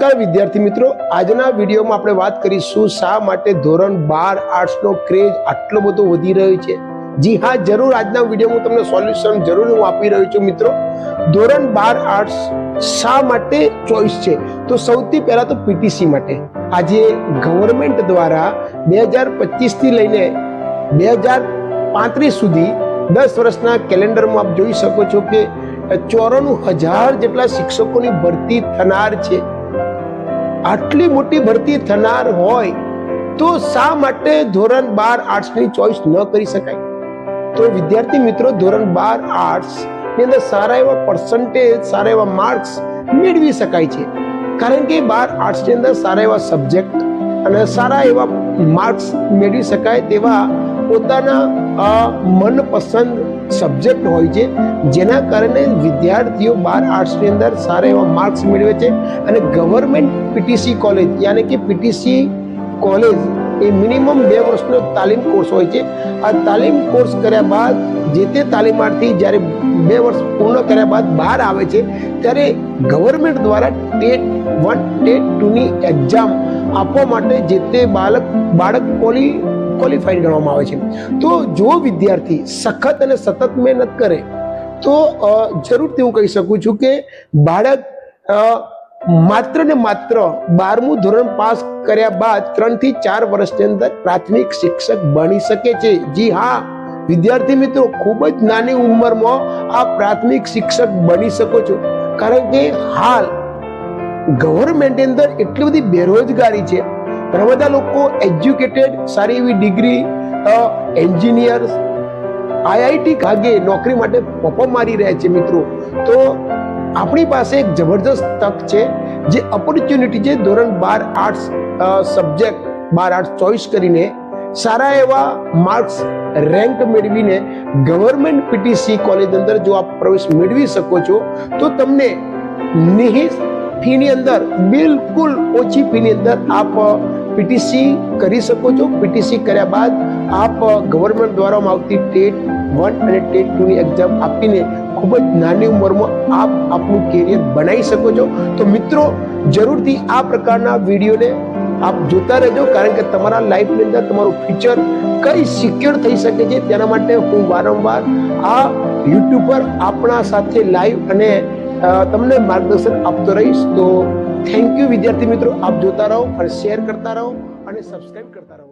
નમસ્કાર, વિદ્યાર્થી મિત્રો. આજના વિડીયોમાં આપણે વાત કરીશું શા માટે ધોરણ બાર આર્ટ્સનો ક્રેઝ આટલો બધો વધી રહ્યો છે. જી હા, જરૂર. આજના વીડિયો હું તમને સોલ્યુશન જરૂર હું આપી રહ્યો છું, મિત્રો. ધોરણ બાર આર્ટ્સ શા માટે ચોઈસ છે? તો સૌથી પહેલા તો પીટીસી માટે. આજે ગવર્મેન્ટ દ્વારા બે હજાર પચીસથી લઈને બે હજાર પાંત્રીસ સુધી દસ વર્ષના કેલેન્ડરમાં આપ જોઈ શકો છો કે ચોરાણું હજાર જેટલા શિક્ષકોની ભરતી થનાર છે. આટલી મોટી ભરતી થનાર હોય તો શા માટે ધોરણ બાર આર્ટ્સની ચોઈસ ન કરી શકાય? તો વિદ્યાર્થી મિત્રો, ધોરણ બાર આર્ટ્સની અંદર સારા એવા પર્સન્ટેજ સારા એવા માર્ક્સ મેળવી શકાય છે. કારણ કે બાર આર્ટ્સની અંદર સારા એવા સબ્જેક્ટ અને સારા એવા માર્ક્સ મેળવી શકાય તેવા પોતાના મનપસંદ સબ્જેક્ટ હોય છે, જેના કારણે વિદ્યાર્થીઓ બાર આર્ટ્સની અંદર સારા એવા માર્ક્સ મેળવે છે અને ગવર્મેન્ટ પીટીસી કોલેજ યાની કે પીટીસી કોલેજ એ મિનિમમ બે વર્ષનો તાલીમ કોર્સ હોય છે. આ તાલીમ કોર્સ કર્યા બાદ, જે તે તાલીમાર્થી જ્યારે બે વર્ષ પૂર્ણ કર્યા બાદ બહાર આવે છે, ત્યારે ગવર્મેન્ટ દ્વારા ટેટ વન, ટેટ ટુની એક્ઝામ આપવા માટે જે તે બાળક બાળક ક્વોલી ક્વોલિફાઈડ ગણવામાં આવે છે. તો જો વિદ્યાર્થી સખત અને સતત મહેનત કરે, તો જરૂર તેવું કહી શકું છું કે બાળક માત્ર ને માત્ર બારમું ધોરણ પાસ કર્યા બાદ ત્રણથી ચાર વર્ષની અંદર પ્રાથમિક શિક્ષક બની શકે છે. જી હા, વિદ્યાર્થી મિત્રો, ખૂબ જ નાની ઉંમરમાં આ પ્રાથમિક શિક્ષક બની શકો છો. કારણ કે હાલ ગવર્મેન્ટની અંદર એટલી બધી બેરોજગારી છે. ઘણા બધા લોકો એજ્યુકેટેડ સારી એવી ડિગ્રી એન્જિનિયર આઈઆઈટી ભાગે નોકરી માટે પપ્પા મારી રહ્યા છે મિત્રો. તો આપણી પાસે એક જબરદસ્ત તક છે, જે ઓપોર્ચ્યુનિટી છે ધોરણ બાર આર્ટ્સ સબ્જેક્ટ બાર આર્ટ્સ ચોઈસ કરીને સારા એવા માર્ક્સ રેન્ક મેળવીને ગવર્મેન્ટ પીટીસી કોલેજ અંદર જો આપ પ્રવેશ મેળવી શકો છો, તો તમને નિહિત ફીની અંદર, બિલકુલ ઓછી ફીની અંદર આપ પીટીસી કરી શકો છો. પીટીસી કર્યા બાદ આપ ગવર્મેન્ટ દ્વારા આવતી ટેટ વન અને ટેટ ટુની એક્ઝામ આપીને ખૂબ જ નાની ઉંમરમાં આપ આપનું કેરિયર બનાવી શકો છો. તો મિત્રો, જરૂરથી આ પ્રકારના વિડીયોને આપ જોતા રહેજો, કારણ કે તમારા લાઈફની અંદર તમારું ફ્યુચર કઈ સિક્યોર થઈ શકે છે તેના માટે હું વારંવાર આ યુટ્યુબ પર આપણા સાથે લાઈવ અને તમને માર્ગદર્શન આપતો રહીશ. તો થેન્ક યુ વિદ્યાર્થી મિત્રો. આપ જોતા રહો અને શેર કરતા રહો અને સબસ્ક્રાઈબ કરતા રહો.